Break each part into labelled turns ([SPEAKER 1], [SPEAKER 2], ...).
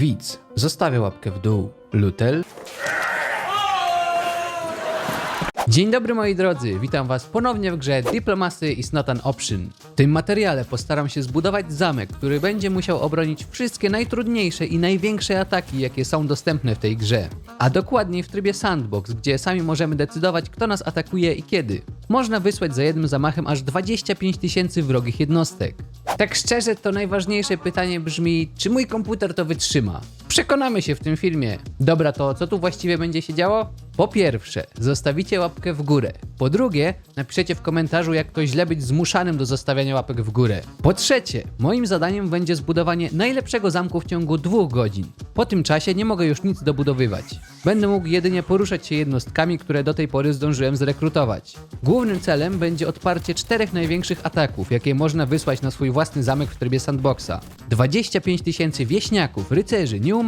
[SPEAKER 1] Widz, zostawia łapkę w dół. Lutel. Dzień dobry moi drodzy, witam was ponownie w grze Diplomacy is not an option. W tym materiale postaram się zbudować zamek, który będzie musiał obronić wszystkie najtrudniejsze i największe ataki, jakie są dostępne w tej grze. A dokładniej w trybie sandbox, gdzie sami możemy decydować kto nas atakuje i kiedy. Można wysłać za jednym zamachem aż 25 tysięcy wrogich jednostek. Tak szczerze to najważniejsze pytanie brzmi, czy mój komputer to wytrzyma? Przekonamy się w tym filmie. Dobra, to co tu właściwie będzie się działo? Po pierwsze, zostawicie łapkę w górę. Po drugie, napiszecie w komentarzu, jak to źle być zmuszanym do zostawiania łapek w górę. Po trzecie, moim zadaniem będzie zbudowanie najlepszego zamku w ciągu dwóch godzin. Po tym czasie nie mogę już nic dobudowywać. Będę mógł jedynie poruszać się jednostkami, które do tej pory zdążyłem zrekrutować. Głównym celem będzie odparcie czterech największych ataków, jakie można wysłać na swój własny zamek w trybie sandboxa. 25 tysięcy wieśniaków, rycerzy, nieumarłych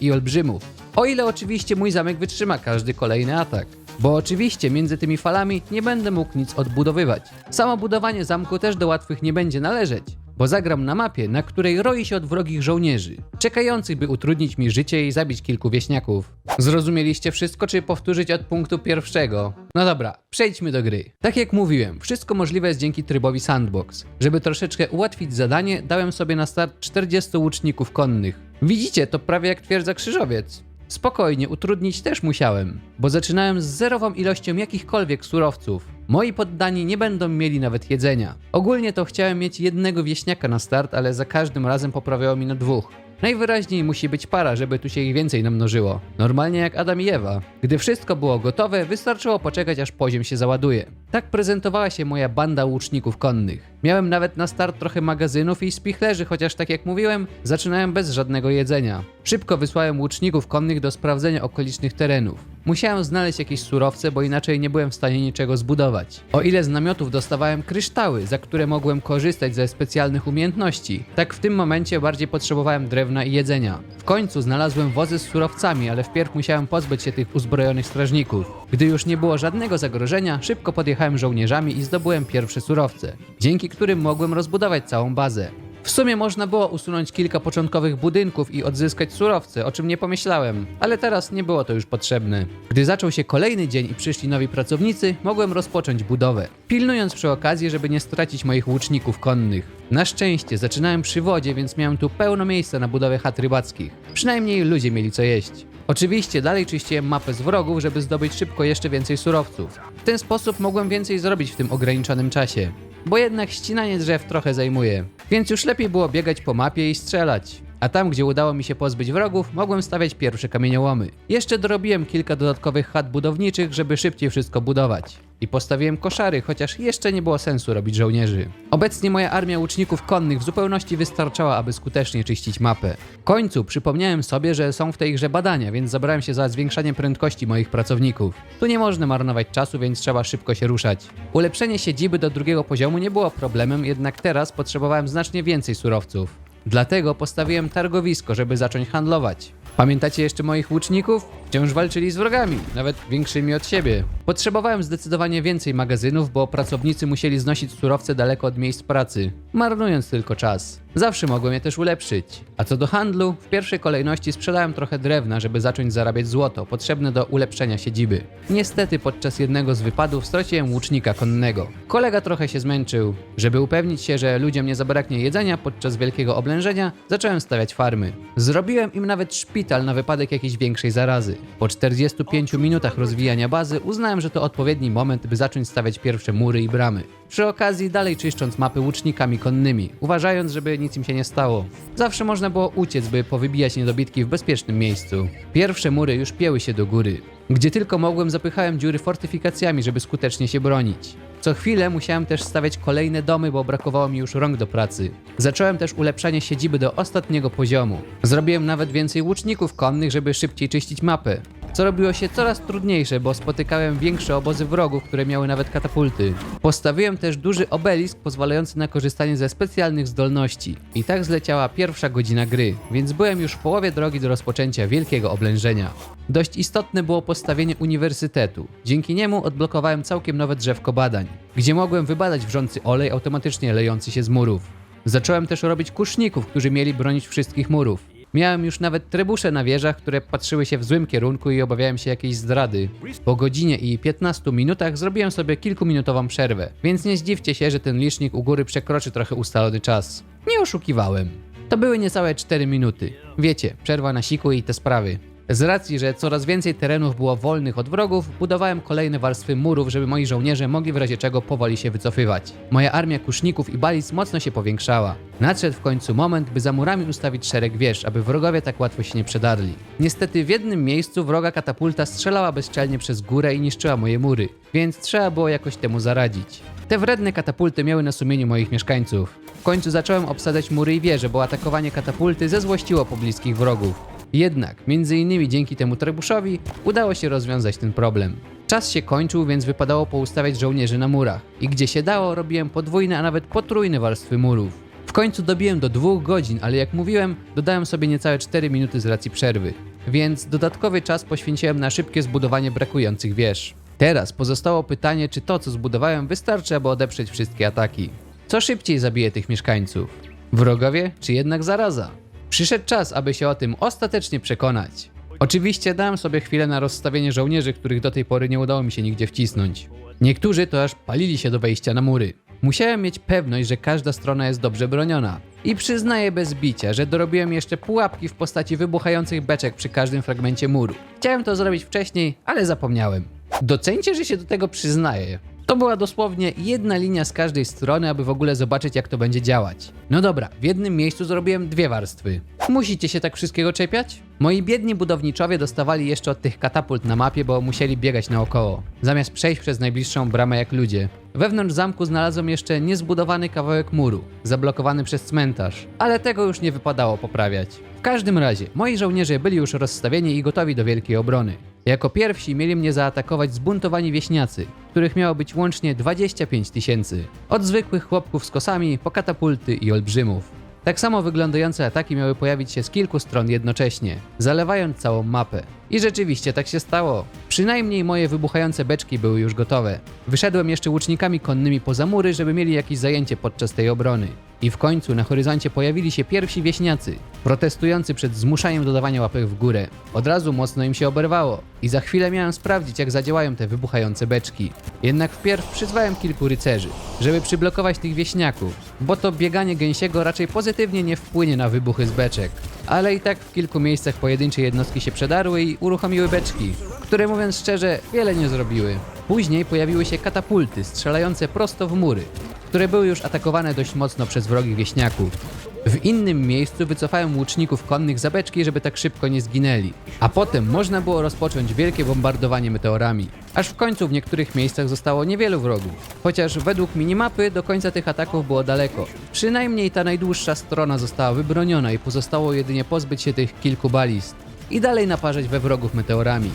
[SPEAKER 1] i olbrzymów. O ile oczywiście mój zamek wytrzyma każdy kolejny atak. Bo oczywiście między tymi falami nie będę mógł nic odbudowywać. Samo budowanie zamku też do łatwych nie będzie należeć, bo zagram na mapie, na której roi się od wrogich żołnierzy, czekających by utrudnić mi życie i zabić kilku wieśniaków. Zrozumieliście wszystko, czy powtórzyć od punktu pierwszego? No dobra, przejdźmy do gry. Tak jak mówiłem, wszystko możliwe jest dzięki trybowi sandbox. Żeby troszeczkę ułatwić zadanie, dałem sobie na start 40 łuczników konnych. Widzicie, to prawie jak twierdza krzyżowiec. Spokojnie, utrudnić też musiałem, bo zaczynałem z zerową ilością jakichkolwiek surowców. Moi poddani nie będą mieli nawet jedzenia. Ogólnie to chciałem mieć jednego wieśniaka na start, ale za każdym razem poprawiało mi na dwóch. Najwyraźniej musi być para, żeby tu się ich więcej namnożyło. Normalnie jak Adam i Ewa. Gdy wszystko było gotowe, wystarczyło poczekać aż poziom się załaduje. Tak prezentowała się moja banda łuczników konnych. Miałem nawet na start trochę magazynów i spichlerzy, chociaż tak jak mówiłem, zaczynałem bez żadnego jedzenia. Szybko wysłałem łuczników konnych do sprawdzenia okolicznych terenów. Musiałem znaleźć jakieś surowce, bo inaczej nie byłem w stanie niczego zbudować. O ile z namiotów dostawałem kryształy, za które mogłem korzystać ze specjalnych umiejętności, tak w tym momencie bardziej potrzebowałem drewna i jedzenia. W końcu znalazłem wozy z surowcami, ale wpierw musiałem pozbyć się tych uzbrojonych strażników. Gdy już nie było żadnego zagrożenia, szybko podjechałem żołnierzami i zdobyłem pierwsze surowce, dzięki którym mogłem rozbudować całą bazę. W sumie można było usunąć kilka początkowych budynków i odzyskać surowce, o czym nie pomyślałem, ale teraz nie było to już potrzebne. Gdy zaczął się kolejny dzień i przyszli nowi pracownicy, mogłem rozpocząć budowę, pilnując przy okazji, żeby nie stracić moich łuczników konnych. Na szczęście zaczynałem przy wodzie, więc miałem tu pełno miejsca na budowę chat rybackich. Przynajmniej ludzie mieli co jeść. Oczywiście dalej czyściłem mapę z wrogów, żeby zdobyć szybko jeszcze więcej surowców. W ten sposób mogłem więcej zrobić w tym ograniczonym czasie bo jednak ścinanie drzew trochę zajmuje. Więc już lepiej było biegać po mapie i strzelać. A tam, gdzie udało mi się pozbyć wrogów, mogłem stawiać pierwsze kamieniołomy. Jeszcze dorobiłem kilka dodatkowych chat budowniczych, żeby szybciej wszystko budować. I postawiłem koszary, chociaż jeszcze nie było sensu robić żołnierzy. Obecnie moja armia łuczników konnych w zupełności wystarczała, aby skutecznie czyścić mapę. W końcu przypomniałem sobie, że są w tej grze badania, więc zabrałem się za zwiększanie prędkości moich pracowników. Tu nie można marnować czasu, więc trzeba szybko się ruszać. Ulepszenie siedziby do drugiego poziomu nie było problemem, jednak teraz potrzebowałem znacznie więcej surowców. Dlatego postawiłem targowisko, żeby zacząć handlować. Pamiętacie jeszcze moich łuczników? Wciąż walczyli z wrogami, nawet większymi od siebie. Potrzebowałem zdecydowanie więcej magazynów, bo pracownicy musieli znosić surowce daleko od miejsc pracy, marnując tylko czas. Zawsze mogłem je też ulepszyć. A co do handlu, w pierwszej kolejności sprzedałem trochę drewna, żeby zacząć zarabiać złoto, potrzebne do ulepszenia siedziby. Niestety podczas jednego z wypadów straciłem łucznika konnego. Kolega trochę się zmęczył. Żeby upewnić się, że ludziom nie zabraknie jedzenia podczas wielkiego oblężenia, zacząłem stawiać farmy. Zrobiłem im nawet szpital na wypadek jakiejś większej zarazy. Po 45 minutach rozwijania bazy uznałem, że to odpowiedni moment, by zacząć stawiać pierwsze mury i bramy. Przy okazji dalej czyszcząc mapy łucznikami konnymi, uważając, żeby nic im się nie stało. Zawsze można było uciec, by powybijać niedobitki w bezpiecznym miejscu. Pierwsze mury już pieły się do góry. Gdzie tylko mogłem, zapychałem dziury fortyfikacjami, żeby skutecznie się bronić. Co chwilę musiałem też stawiać kolejne domy, bo brakowało mi już rąk do pracy. Zacząłem też ulepszanie siedziby do ostatniego poziomu. Zrobiłem nawet więcej łuczników konnych, żeby szybciej czyścić mapę. Co robiło się coraz trudniejsze, bo spotykałem większe obozy wrogów, które miały nawet katapulty. Postawiłem też duży obelisk pozwalający na korzystanie ze specjalnych zdolności. I tak zleciała pierwsza godzina gry, więc byłem już w połowie drogi do rozpoczęcia wielkiego oblężenia. Dość istotne było postawienie uniwersytetu. Dzięki niemu odblokowałem całkiem nowe drzewko badań, gdzie mogłem wybadać wrzący olej automatycznie lejący się z murów. Zacząłem też robić kuszników, którzy mieli bronić wszystkich murów. Miałem już nawet trybusze na wieżach, które patrzyły się w złym kierunku i obawiałem się jakiejś zdrady. Po godzinie i 15 minutach zrobiłem sobie kilkuminutową przerwę, więc nie zdziwcie się, że ten licznik u góry przekroczy trochę ustalony czas. Nie oszukiwałem. To były niecałe 4 minuty. Wiecie, przerwa na siku i te sprawy. Z racji, że coraz więcej terenów było wolnych od wrogów, budowałem kolejne warstwy murów, żeby moi żołnierze mogli w razie czego powoli się wycofywać. Moja armia kuszników i balic mocno się powiększała. Nadszedł w końcu moment, by za murami ustawić szereg wież, aby wrogowie tak łatwo się nie przedarli. Niestety w jednym miejscu wroga katapulta strzelała bezczelnie przez górę i niszczyła moje mury, więc trzeba było jakoś temu zaradzić. Te wredne katapulty miały na sumieniu moich mieszkańców. W końcu zacząłem obsadzać mury i wieże, bo atakowanie katapulty zezłościło pobliskich wrogów. Jednak, między innymi dzięki temu trebuszowi, udało się rozwiązać ten problem. Czas się kończył, więc wypadało poustawiać żołnierzy na murach. I gdzie się dało, robiłem podwójne, a nawet potrójne warstwy murów. W końcu dobiłem do dwóch godzin, ale jak mówiłem, dodałem sobie niecałe 4 minuty z racji przerwy. Więc dodatkowy czas poświęciłem na szybkie zbudowanie brakujących wież. Teraz pozostało pytanie, czy to, co zbudowałem, wystarczy, aby odeprzeć wszystkie ataki. Co szybciej zabije tych mieszkańców? Wrogowie, czy jednak zaraza? Przyszedł czas, aby się o tym ostatecznie przekonać. Oczywiście dałem sobie chwilę na rozstawienie żołnierzy, których do tej pory nie udało mi się nigdzie wcisnąć. Niektórzy to aż palili się do wejścia na mury. Musiałem mieć pewność, że każda strona jest dobrze broniona. I przyznaję bez bicia, że dorobiłem jeszcze pułapki w postaci wybuchających beczek przy każdym fragmencie muru. Chciałem to zrobić wcześniej, ale zapomniałem. Docencie, że się do tego przyznaję. To była dosłownie jedna linia z każdej strony, aby w ogóle zobaczyć, jak to będzie działać. No dobra, w jednym miejscu zrobiłem dwie warstwy. Musicie się tak wszystkiego czepiać? Moi biedni budowniczowie dostawali jeszcze od tych katapult na mapie, bo musieli biegać naokoło, zamiast przejść przez najbliższą bramę jak ludzie. Wewnątrz zamku znalazłem jeszcze niezbudowany kawałek muru, zablokowany przez cmentarz, ale tego już nie wypadało poprawiać. W każdym razie, moi żołnierze byli już rozstawieni i gotowi do wielkiej obrony. Jako pierwsi mieli mnie zaatakować zbuntowani wieśniacy, których miało być łącznie 25 tysięcy. Od zwykłych chłopków z kosami po katapulty i olbrzymów. Tak samo wyglądające ataki miały pojawić się z kilku stron jednocześnie, zalewając całą mapę. I rzeczywiście tak się stało. Przynajmniej moje wybuchające beczki były już gotowe. Wyszedłem jeszcze łucznikami konnymi poza mury, żeby mieli jakieś zajęcie podczas tej obrony. I w końcu na horyzoncie pojawili się pierwsi wieśniacy, protestujący przed zmuszaniem dodawania łapek w górę. Od razu mocno im się oberwało i za chwilę miałem sprawdzić, jak zadziałają te wybuchające beczki. Jednak wpierw przyzwałem kilku rycerzy, żeby przyblokować tych wieśniaków, bo to bieganie gęsiego raczej pozytywnie nie wpłynie na wybuchy z beczek. Ale i tak w kilku miejscach pojedyncze jednostki się przedarły i uruchomiły beczki, które mówiąc szczerze, wiele nie zrobiły. Później pojawiły się katapulty strzelające prosto w mury, które były już atakowane dość mocno przez wrogich wieśniaków. W innym miejscu wycofałem łuczników konnych za beczki, żeby tak szybko nie zginęli. A potem można było rozpocząć wielkie bombardowanie meteorami. Aż w końcu w niektórych miejscach zostało niewielu wrogów. Chociaż według minimapy do końca tych ataków było daleko. Przynajmniej ta najdłuższa strona została wybroniona i pozostało jedynie pozbyć się tych kilku balist. I dalej naparzać we wrogów meteorami.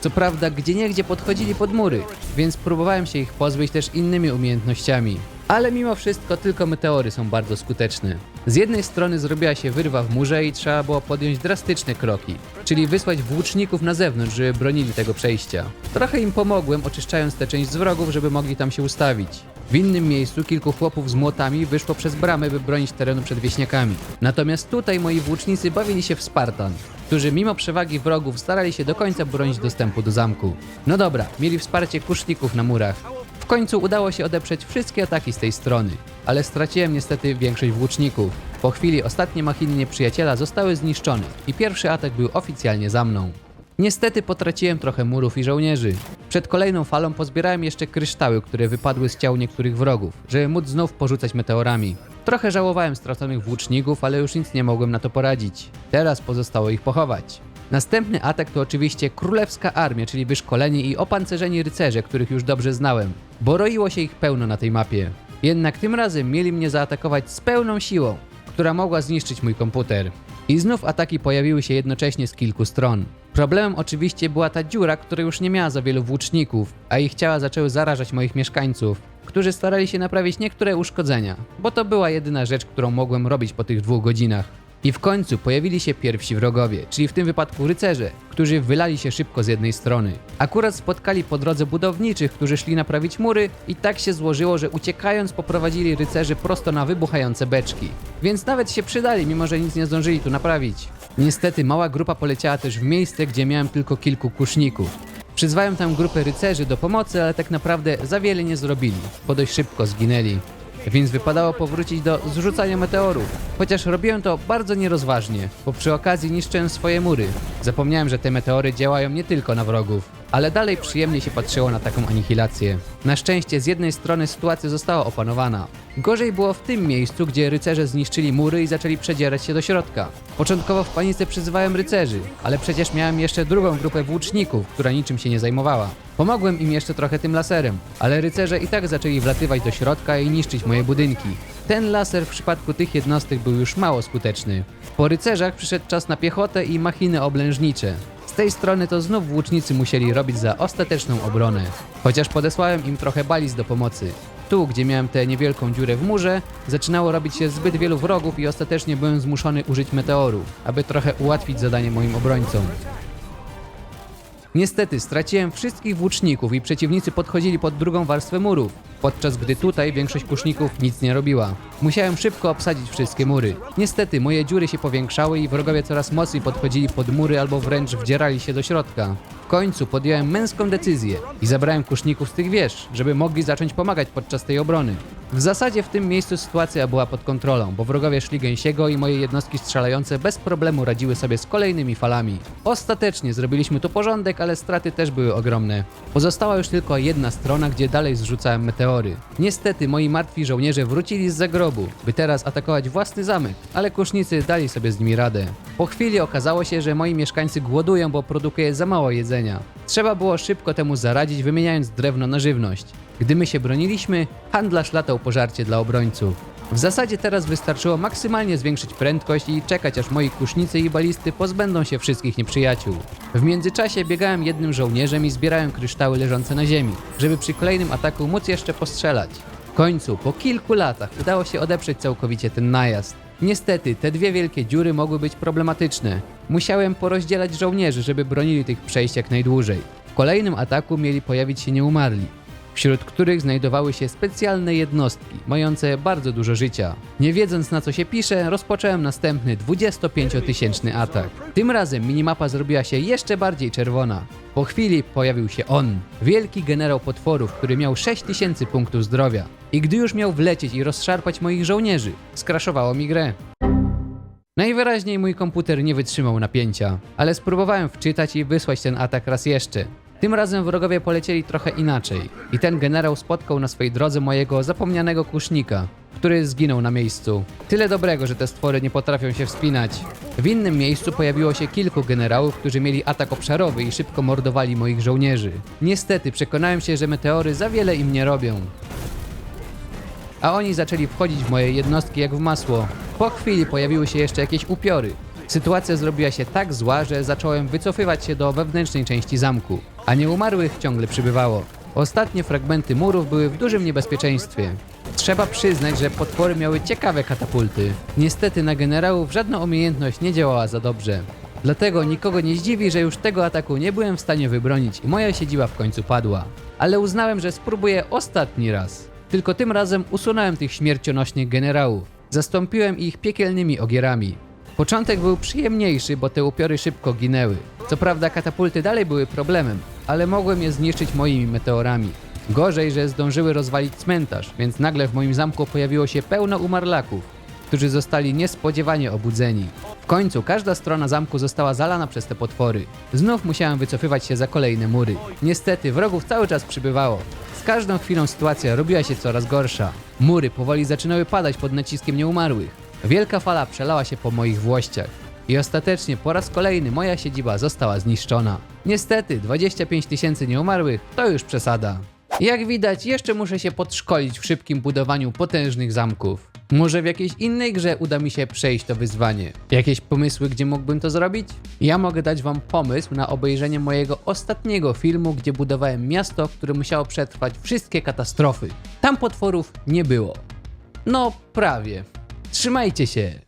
[SPEAKER 1] Co prawda, gdzieniegdzie podchodzili pod mury, więc próbowałem się ich pozbyć też innymi umiejętnościami. Ale mimo wszystko tylko meteory są bardzo skuteczne. Z jednej strony zrobiła się wyrwa w murze i trzeba było podjąć drastyczne kroki, czyli wysłać włóczników na zewnątrz, żeby bronili tego przejścia. Trochę im pomogłem, oczyszczając tę część z wrogów, żeby mogli tam się ustawić. W innym miejscu kilku chłopów z młotami wyszło przez bramę, by bronić terenu przed wieśniakami. Natomiast tutaj moi włócznicy bawili się w Spartan, którzy mimo przewagi wrogów starali się do końca bronić dostępu do zamku. No dobra, mieli wsparcie kuszników na murach. W końcu udało się odeprzeć wszystkie ataki z tej strony, ale straciłem niestety większość włóczników. Po chwili ostatnie machiny nieprzyjaciela zostały zniszczone i pierwszy atak był oficjalnie za mną. Niestety potraciłem trochę murów i żołnierzy. Przed kolejną falą pozbierałem jeszcze kryształy, które wypadły z ciał niektórych wrogów, żeby móc znów porzucać meteorami. Trochę żałowałem straconych włóczników, ale już nic nie mogłem na to poradzić. Teraz pozostało ich pochować. Następny atak to oczywiście królewska armia, czyli wyszkoleni i opancerzeni rycerze, których już dobrze znałem, bo roiło się ich pełno na tej mapie. Jednak tym razem mieli mnie zaatakować z pełną siłą, która mogła zniszczyć mój komputer. I znów ataki pojawiły się jednocześnie z kilku stron. Problemem oczywiście była ta dziura, która już nie miała za wielu włóczników, a ich ciała zaczęły zarażać moich mieszkańców, którzy starali się naprawić niektóre uszkodzenia, bo to była jedyna rzecz, którą mogłem robić po tych dwóch godzinach. I w końcu pojawili się pierwsi wrogowie, czyli w tym wypadku rycerze, którzy wylali się szybko z jednej strony. Akurat spotkali po drodze budowniczych, którzy szli naprawić mury i tak się złożyło, że uciekając poprowadzili rycerzy prosto na wybuchające beczki. Więc nawet się przydali, mimo że nic nie zdążyli tu naprawić. Niestety mała grupa poleciała też w miejsce, gdzie miałem tylko kilku kuszników. Przyzwałem tam grupę rycerzy do pomocy, ale tak naprawdę za wiele nie zrobili, bo dość szybko zginęli. Więc wypadało powrócić do zrzucania meteorów. Chociaż robiłem to bardzo nierozważnie, bo przy okazji niszczyłem swoje mury. Zapomniałem, że te meteory działają nie tylko na wrogów, ale dalej przyjemnie się patrzyło na taką anihilację. Na szczęście z jednej strony sytuacja została opanowana. Gorzej było w tym miejscu, gdzie rycerze zniszczyli mury i zaczęli przedzierać się do środka. Początkowo w panice przyzywałem rycerzy, ale przecież miałem jeszcze drugą grupę włóczników, która niczym się nie zajmowała. Pomogłem im jeszcze trochę tym laserem, ale rycerze i tak zaczęli wlatywać do środka i niszczyć moje budynki. Ten laser w przypadku tych jednostek był już mało skuteczny. Po rycerzach przyszedł czas na piechotę i machiny oblężnicze. Z tej strony to znów włócznicy musieli robić za ostateczną obronę. Chociaż podesłałem im trochę baliz do pomocy. Tu, gdzie miałem tę niewielką dziurę w murze, zaczynało robić się zbyt wielu wrogów i ostatecznie byłem zmuszony użyć meteoru, aby trochę ułatwić zadanie moim obrońcom. Niestety straciłem wszystkich włóczników i przeciwnicy podchodzili pod drugą warstwę murów, podczas gdy tutaj większość kuszników nic nie robiła. Musiałem szybko obsadzić wszystkie mury. Niestety moje dziury się powiększały i wrogowie coraz mocniej podchodzili pod mury albo wręcz wdzierali się do środka. W końcu podjąłem męską decyzję i zabrałem kuszników z tych wież, żeby mogli zacząć pomagać podczas tej obrony. W zasadzie w tym miejscu sytuacja była pod kontrolą, bo wrogowie szli gęsiego i moje jednostki strzelające bez problemu radziły sobie z kolejnymi falami. Ostatecznie zrobiliśmy tu porządek, ale straty też były ogromne. Pozostała już tylko jedna strona, gdzie dalej zrzucałem meteory. Niestety moi martwi żołnierze wrócili z zagrobu, by teraz atakować własny zamek, ale kusznicy dali sobie z nimi radę. Po chwili okazało się, że moi mieszkańcy głodują, bo produkuje za mało jedzenia. Trzeba było szybko temu zaradzić, wymieniając drewno na żywność. Gdy my się broniliśmy, handlarz latał pożarcie dla obrońców. W zasadzie teraz wystarczyło maksymalnie zwiększyć prędkość i czekać aż moi kusznicy i balisty pozbędą się wszystkich nieprzyjaciół. W międzyczasie biegałem jednym żołnierzem i zbierałem kryształy leżące na ziemi, żeby przy kolejnym ataku móc jeszcze postrzelać. W końcu, po kilku latach, udało się odeprzeć całkowicie ten najazd. Niestety, te dwie wielkie dziury mogły być problematyczne. Musiałem porozdzielać żołnierzy, żeby bronili tych przejść jak najdłużej. W kolejnym ataku mieli pojawić się nieumarli wśród których znajdowały się specjalne jednostki, mające bardzo dużo życia. Nie wiedząc na co się pisze, rozpocząłem następny 25-tysięczny atak. Tym razem minimapa zrobiła się jeszcze bardziej czerwona. Po chwili pojawił się on, wielki generał potworów, który miał 6000 punktów zdrowia. I gdy już miał wlecieć i rozszarpać moich żołnierzy, skraszowało mi grę. Najwyraźniej mój komputer nie wytrzymał napięcia, ale spróbowałem wczytać i wysłać ten atak raz jeszcze. Tym razem wrogowie polecieli trochę inaczej i ten generał spotkał na swojej drodze mojego zapomnianego kusznika, który zginął na miejscu. Tyle dobrego, że te stwory nie potrafią się wspinać. W innym miejscu pojawiło się kilku generałów, którzy mieli atak obszarowy i szybko mordowali moich żołnierzy. Niestety przekonałem się, że meteory za wiele im nie robią a oni zaczęli wchodzić w moje jednostki jak w masło. Po chwili pojawiły się jeszcze jakieś upiory. Sytuacja zrobiła się tak zła, że zacząłem wycofywać się do wewnętrznej części zamku, a nieumarłych ciągle przybywało. Ostatnie fragmenty murów były w dużym niebezpieczeństwie. Trzeba przyznać, że potwory miały ciekawe katapulty. Niestety na generałów żadna umiejętność nie działała za dobrze. Dlatego nikogo nie zdziwi, że już tego ataku nie byłem w stanie wybronić i moja siedziba w końcu padła. Ale uznałem, że spróbuję ostatni raz. Tylko tym razem usunąłem tych śmiercionośnych generałów. Zastąpiłem ich piekielnymi ogierami. Początek był przyjemniejszy, bo te upiory szybko ginęły. Co prawda katapulty dalej były problemem, ale mogłem je zniszczyć moimi meteorami. Gorzej, że zdążyły rozwalić cmentarz, więc nagle w moim zamku pojawiło się pełno umarlaków, którzy zostali niespodziewanie obudzeni. W końcu każda strona zamku została zalana przez te potwory. Znów musiałem wycofywać się za kolejne mury. Niestety wrogów cały czas przybywało. Z każdą chwilą sytuacja robiła się coraz gorsza. Mury powoli zaczynały padać pod naciskiem nieumarłych. Wielka fala przelała się po moich włościach. I ostatecznie po raz kolejny moja siedziba została zniszczona. Niestety 25 tysięcy nieumarłych to już przesada. Jak widać, jeszcze muszę się podszkolić w szybkim budowaniu potężnych zamków. Może w jakiejś innej grze uda mi się przejść to wyzwanie. Jakieś pomysły, gdzie mógłbym to zrobić? Ja mogę dać wam pomysł na obejrzenie mojego ostatniego filmu, gdzie budowałem miasto, które musiało przetrwać wszystkie katastrofy. Tam potworów nie było. No, prawie. Trzymajcie się!